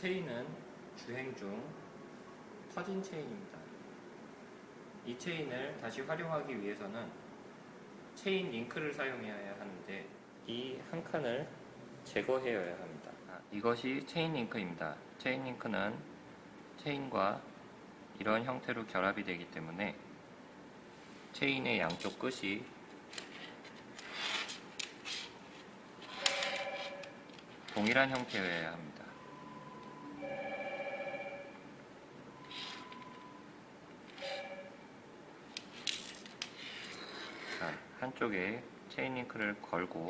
체인은 주행 중 터진 체인입니다. 이 체인을 다시 활용하기 위해서는 체인 링크를 사용해야 하는데 이 한 칸을 제거해야 합니다. 아, 이것이 체인 링크입니다. 체인 링크는 체인과 이런 형태로 결합이 되기 때문에 체인의 양쪽 끝이 동일한 형태여야 합니다. 자, 한쪽에 체인 링크를 걸고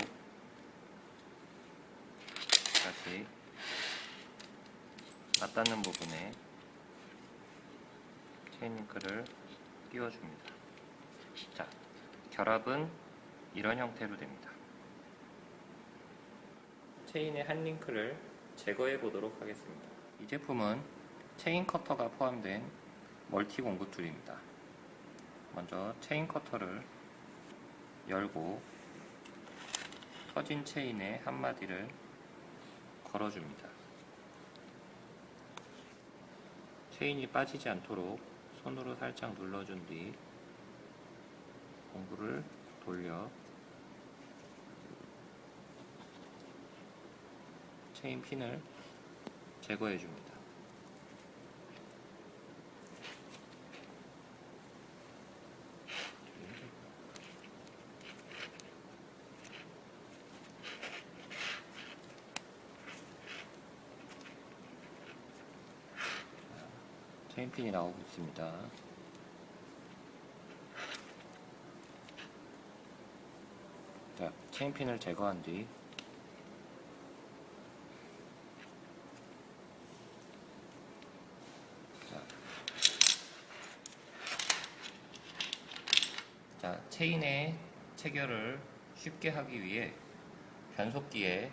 다시 맞닿는 부분에 체인 링크를 끼워줍니다. 자, 결합은 이런 형태로 됩니다. 체인의 한 링크를 제거해 보도록 하겠습니다. 이 제품은 체인 커터가 포함된 멀티 공구 툴입니다. 먼저 체인 커터를 열고 터진 체인의 한 마디를 걸어줍니다. 체인이 빠지지 않도록 손으로 살짝 눌러준 뒤 공구를 돌려 체인 핀을 제거해 줍니다. 체인 핀이 나오고 있습니다. 자, 체인 핀을 제거한 뒤 자, 자, 체인의 체결을 쉽게 하기 위해 변속기의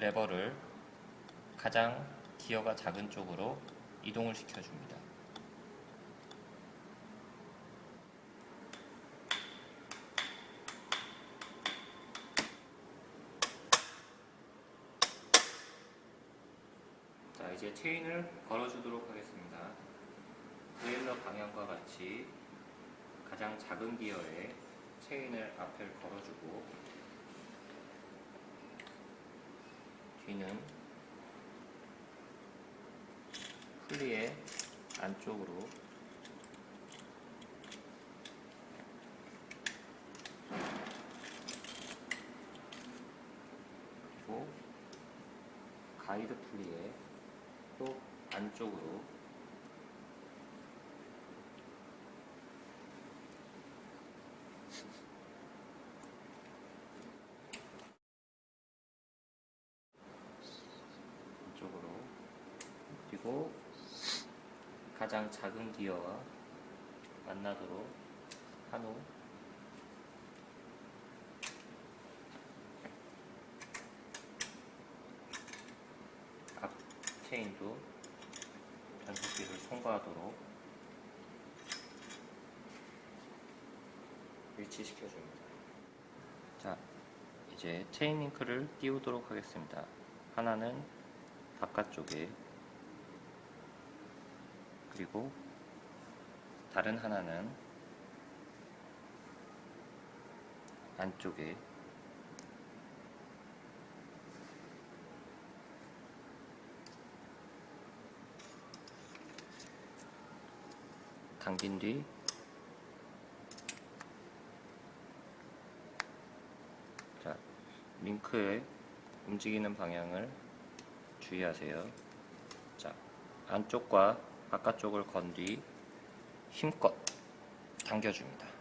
레버를 가장 기어가 작은 쪽으로 이동을 시켜줍니다. 자, 이제 체인을 걸어주도록 하겠습니다. 그레일러 방향과 같이 가장 작은 기어에 체인을 앞을 걸어주고 뒤는 풀리의 안쪽으로. 그리고 가이드 풀리의 또 안쪽으로. 이쪽으로. 그리고 가장 작은 기어와 만나도록 한 후 앞 체인도 변속기를 통과하도록 위치시켜줍니다. 자, 이제 체인 링크를 띄우도록 하겠습니다. 하나는 바깥쪽에 그리고 다른 하나는 안쪽에 당긴 뒤 자, 링크의 움직이는 방향을 주의하세요. 자, 안쪽과 바깥쪽을 건 뒤 힘껏 당겨줍니다.